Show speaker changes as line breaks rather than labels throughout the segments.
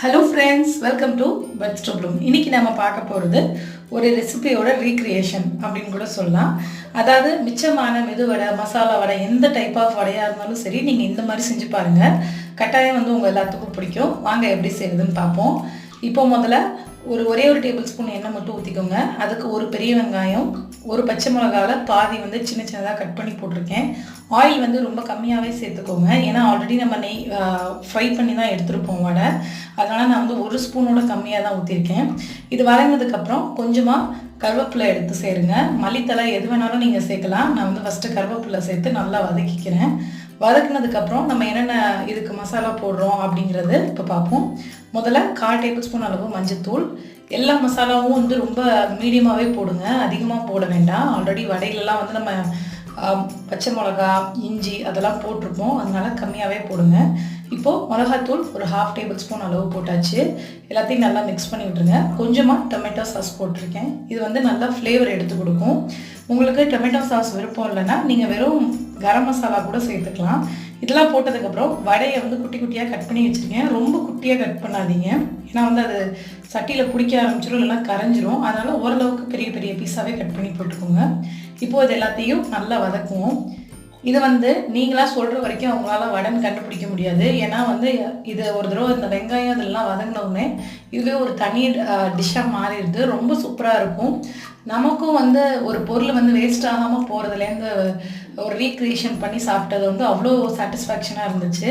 Hello friends welcome to but இன்றைக்கி இன்னைக்கு நம்ம பார்க்க போகிறது ஒரு ரெசிபியோட ரீக்ரியேஷன் அப்படின்னு கூட சொல்லலாம். அதாவது மிச்சமான மெதுவடை மசாலா வடை எந்த டைப் ஆஃப் வடையாக இருந்தாலும் சரி நீங்கள் இந்த மாதிரி செஞ்சு பாருங்கள் கட்டாயம் வந்து உங்கள் எல்லாத்துக்கும் பிடிக்கும். வாங்க எப்படி செய்யுதுன்னு பார்ப்போம். இப்போ முதல்ல ஒரு ஒரே ஒரு டேபிள் ஸ்பூன் எண்ணெய் மட்டும் ஊற்றிக்கோங்க அதுக்கு ஒரு பெரிய வெங்காயம் ஒரு பச்சை மிளகாவில் பாதி வந்து சின்ன சின்னதாக கட் பண்ணி போட்டிருக்கேன். ஆயில் வந்து ரொம்ப கம்மியாகவே சேர்த்துக்கோங்க. ஏன்னா ஆல்ரெடி நம்ம நெய் ஃப்ரை பண்ணி தான் எடுத்துருப்போம் வடை. அதனால் நான் வந்து ஒரு ஸ்பூனோட கம்மியாக தான் ஊற்றிருக்கேன் இது வதங்கினதுக்கப்புறம் கொஞ்சமாக கருவேப்பிலை எடுத்து சேருங்க. மல்லித்தலை எது வேணாலும் நீங்கள் சேர்க்கலாம். நான் வந்து ஃபஸ்ட்டு கருவேப்பிலை சேர்த்து நல்லா வதக்கிக்கிறேன். வதக்குனதுக்கப்புறம் நம்ம என்னென்ன இதுக்கு மசாலா போடுறோம் அப்படிங்கிறது இப்போ பார்ப்போம். முதல்ல கால் டேபிள் ஸ்பூன் அளவு மஞ்சத்தூள். எல்லா மசாலாவும் வந்து ரொம்ப மீடியமாகவே போடுங்க. அதிகமாக போட வேண்டாம். ஆல்ரெடி வடையிலலாம் வந்து நம்ம பச்சை மிளகா இஞ்சி அதெல்லாம் போட்டிருப்போம். அதனால கம்மியாகவே போடுங்க. இப்போது மிளகாத்தூள் ஒரு ஹாஃப் டேபிள் ஸ்பூன் அளவு போட்டாச்சு. எல்லாத்தையும் நல்லா மிக்ஸ் பண்ணி விட்டுருங்க. கொஞ்சமாக டொமேட்டோ சாஸ் போட்டிருக்கேன். இது வந்து நல்லா ஃப்ளேவர் எடுத்து கொடுக்கும். உங்களுக்கு டொமேட்டோ சாஸ் விருப்பம் இல்லைன்னா நீங்கள் வெறும் கரம் மசாலா கூட சேர்த்துக்கலாம். இதெல்லாம் போட்டதுக்கப்புறம் வடையை வந்து குட்டி குட்டியாக கட் பண்ணி வச்சுருக்கேன். ரொம்ப குட்டியாக கட் பண்ணாதீங்க. ஏன்னா வந்து அது சட்டியில் பிடிக்க ஆரம்பிச்சிடும் இல்லைன்னா கரைஞ்சிரும். அதனால் ஓரளவுக்கு பெரிய பெரிய பீஸாகவே கட் பண்ணி போட்டுக்கோங்க. இப்போது இது எல்லாத்தையும் நல்லா வதக்குவோம். இது வந்து நீங்களாக சொல்கிற வரைக்கும் அவங்களால வடன் கண்டுபிடிக்க முடியாது. ஏன்னா வந்து இது ஒரு தடவை இந்த வெங்காயம் இதெல்லாம் வதங்கினவுடனே இதுவே ஒரு தனி டிஷ்ஷாக மாறிடுது. ரொம்ப சூப்பராக இருக்கும். நமக்கும் வந்து ஒரு பொருள் வந்து வேஸ்ட் ஆகாமல் போகிறதுலேருந்து ஒரு ரீக்ரியேஷன் பண்ணி சாப்பிட்டது வந்து அவ்வளோ சாட்டிஸ்ஃபேக்ஷனாக இருந்துச்சு.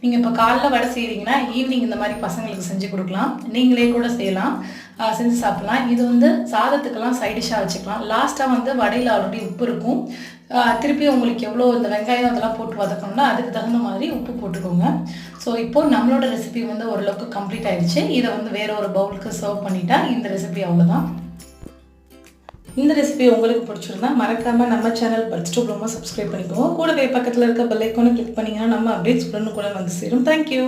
நீங்கள் இப்போ காலைல வடை செய்கிறீங்கன்னா ஈவினிங் இந்த மாதிரி பசங்களுக்கு செஞ்சு கொடுக்கலாம். நீங்களே கூட செய்யலாம். செஞ்சு சாப்பிட்லாம். இது வந்து சாதத்துக்கெல்லாம் சைடிஷாக வச்சுக்கலாம். லாஸ்ட்டாக வந்து வடையில் ஆல்ரெடி உப்பு இருக்கும். திருப்பி உங்களுக்கு எவ்வளோ இந்த வெங்காயம் அதெல்லாம் போட்டு வதக்கணும்னா அதுக்கு தகுந்த மாதிரி உப்பு போட்டுக்கோங்க. ஸோ இப்போ நம்மளோட ரெசிபி வந்து ஓரளவுக்கு கம்ப்ளீட் ஆயிடுச்சு. இதை வந்து வேற ஒரு பவுலுக்கு சர்வ் பண்ணிட்டா இந்த ரெசிபி அவ்வளோதான் இந்த ரெசிபி உங்களுக்கு பிடிச்சிருந்தா மறக்காமல் நம்ம சேனல் பட்ஸ் ஸ்டோப் ரொம்ப சப்ஸ்கிரைப் பண்ணிக்கோங்க. கூடவே பக்கத்தில் இருக்க பெல் கிளிக் பண்ணிங்கன்னா நம்ம அப்டேட்ஸ் உடனுக்குடன் வந்து சேரும். தேங்க்யூ